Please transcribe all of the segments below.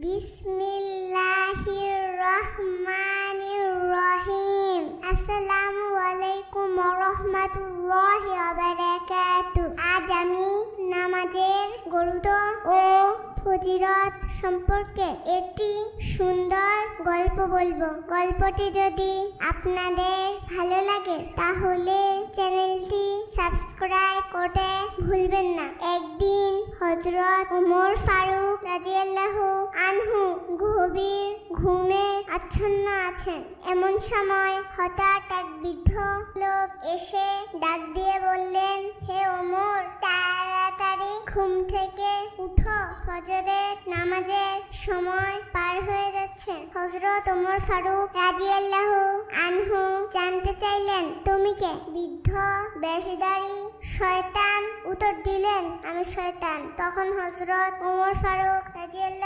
বিসমিল্লাহির রহমানির রহিম আসসালামু আলাইকুম রাহমাতুল্লাহি বারাকাতু আজ আমি নামাজের গুরুত্ব ও ফজিরত সম্পর্কে একটি সুন্দর গল্প বলব। গল্পটি যদি আপনাদের ভালো লাগে, তাহলে চ্যানেলটি সাবস্ক্রাইব করতে ভুলবেন না। একদিন হজরত ওমর ফারুক রাজিয়াল্লাহু আনহু গভীর ঘুমে আচ্ছন্ন আছেন। এমন সময় হঠাৎ এক বৃদ্ধ লোক এসে ডাক দিয়ে বললেন, হে ওমর, তাড়াতাড়ি ঘুম থেকে উঠো। ফজরের নামাজের সময় পার হয়ে যাচ্ছে। হজরত ওমর ফারুক রাজিয়াল্লাহু আনহু, জানতে চাইলেন, তুমি কে? বৃদ্ধ, বেশিদারি, শয়তান, উত্তর দিলেন, আমি শয়তান। তখন হজরত ওমর ফারুক আনহু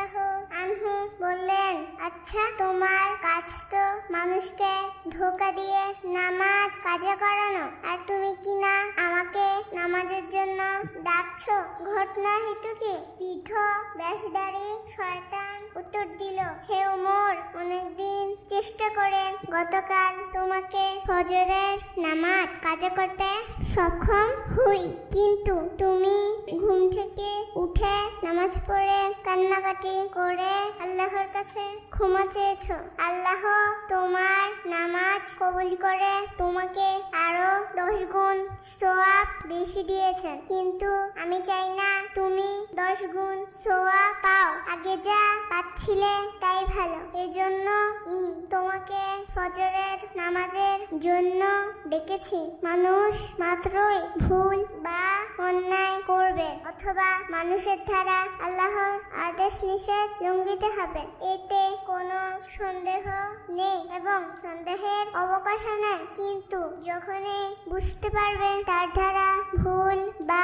বললেন আচ্ছা তোমার কাজ তো মানুষকে ধোকা দিয়ে নামাজ কাজে করানো, আর তুমি কি না আমাকে নামাজের জন্য ডাকছো? ঘটনা হেতু কি বৃদ্ধ ব্যাসদারি শয়তান উত্তর দিল, হে ওমর, অনেকদিন চেষ্টা করে গতকাল তোমাকে ফজরের নামাজ কাজে করতে সক্ষম হই, কিন্তু তুমি ঘুম থেকে উঠে নামাজ পড়ে, কান্নাকাটি করে আল্লাহর কাছে ক্ষমা চেয়েছ। আল্লাহ তোমার নামাজ কবুল করে তোমাকে আরও দশ গুণ সোয়াব বেশি দিয়েছেন। কিন্তু আমি চাই না তুমি দশ গুণ সোয়াব পাও। আগে যা পাচ্ছিলে তাই ভালো। এজন্য তোমাকে ফজরের নামাজের জন্য ডেকেছি। মানুষ মাত্রই ভুল বা অন্যায় করবে অথবা মানুষের দ্বারা আল্লাহর আদেশ নিষেধ লঙ্ঘিতে হবে। এতে কোনো সন্দেহ নেই এবং সন্দেহের অবকাশ নেই কিন্তু যখনই বুঝতে পারবে তার দ্বারা ভুল বা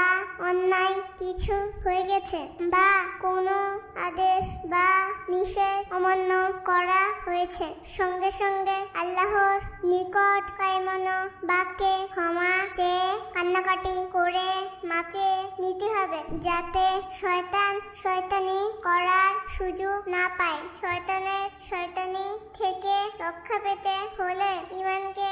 কিছু হয়ে গেছে বা কোনো আদেশ বা নিষেধ অমান্য করা হয়েছে। সঙ্গে সঙ্গে আল্লাহর নিকট কায়মনো বাক্যে ক্ষমা চেয়ে কান্নাকাটি করে মাপে নিতে হবে যাতে শয়তান শয়তানি করার সুযোগ না পায়। শয়তানের শয়তানি থেকে রক্ষা পেতে হলে ইমানকে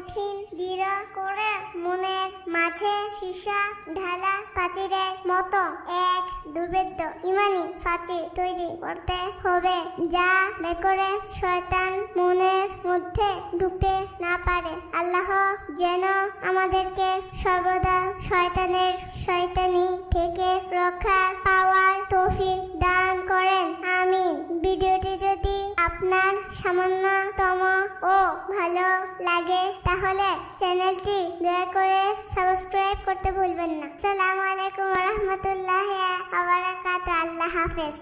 কঠিন দৃঢ় করে মনের মাঝে সীসা ঢালা প্রাচীরের মতো এক দুর্ভেদ্য ইমানি প্রাচীর তৈরি করতে হবে, যা বেকরে শয়তান মনের মধ্যে ঢুকতে না পারে। আল্লাহ যেন আমাদেরকে সর্বদা শয়তানের শয়তানি থেকে রক্ষা পাওয়ার আপনার সামান্যতম ও ভালো লাগে, তাহলে চ্যানেলটি দয়া করে সাবস্ক্রাইব করতে ভুলবেন না। আসসালামু আলাইকুম রহমতুল্লাহ আবার আল্লাহ হাফেজ।